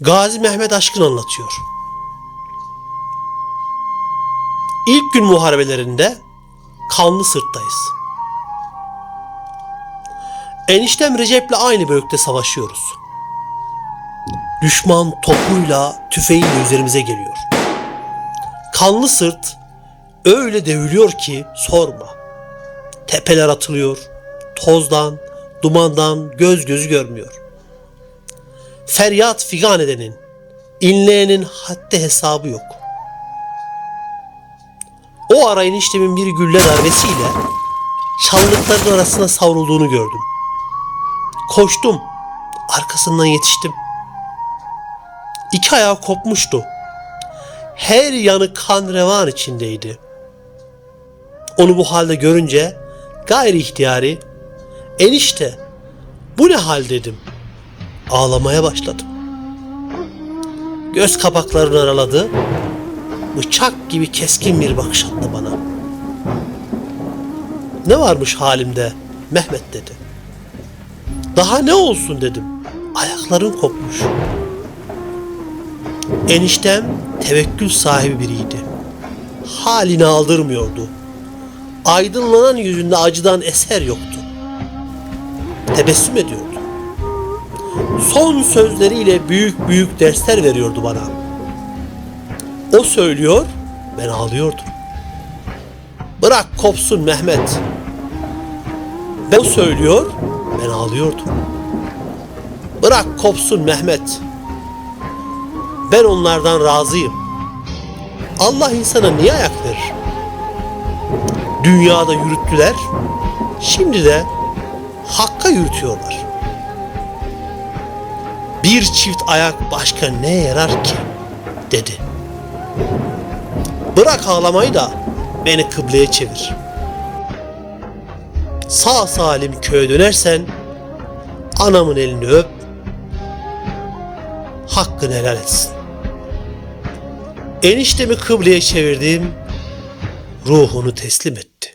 Gazi Mehmet Aşkın anlatıyor. İlk gün muharebelerinde kanlı sırttayız. Eniştem Recep'le aynı bölükte savaşıyoruz. Düşman topuyla, tüfeğiyle üzerimize geliyor. Kanlı sırt öyle deviliyor ki sorma. Tepeler atılıyor. Tozdan, dumandan göz gözü görmüyor. Feryat figan edenin, inleyenin haddi hesabı yok. O ara eniştemin bir gülle darbesiyle çalılıkların arasına savrulduğunu gördüm. Koştum. Arkasından yetiştim. İki ayağı kopmuştu. Her yanı kan revan içindeydi. Onu bu halde görünce gayri ihtiyari enişte bu ne hal dedim. Ağlamaya başladım. Göz kapaklarını araladı. Bıçak gibi keskin bir bakış attı bana. Ne varmış halimde Mehmet dedi. Daha ne olsun dedim. Ayakların kopmuş. Eniştem tevekkül sahibi biriydi. Halini aldırmıyordu. Aydınlanan yüzünde acıdan eser yoktu. Tebessüm ediyordu. Son sözleriyle büyük büyük dersler veriyordu bana. O söylüyor, ben ağlıyordum. Bırak kopsun Mehmet. Ben söylüyor, ben ağlıyordum. Bırak kopsun Mehmet. Ben onlardan razıyım. Allah insana niye ayak verir? Dünyada yürüttüler, şimdi de hakka yürütüyorlar. Bir çift ayak başka ne yarar ki? dedi. Bırak ağlamayı da beni kıbleye çevir. Sağ salim köye dönersen anamın elini öp, hakkını helal etsin. Eniştemi kıbleye çevirdim, ruhunu teslim ettim.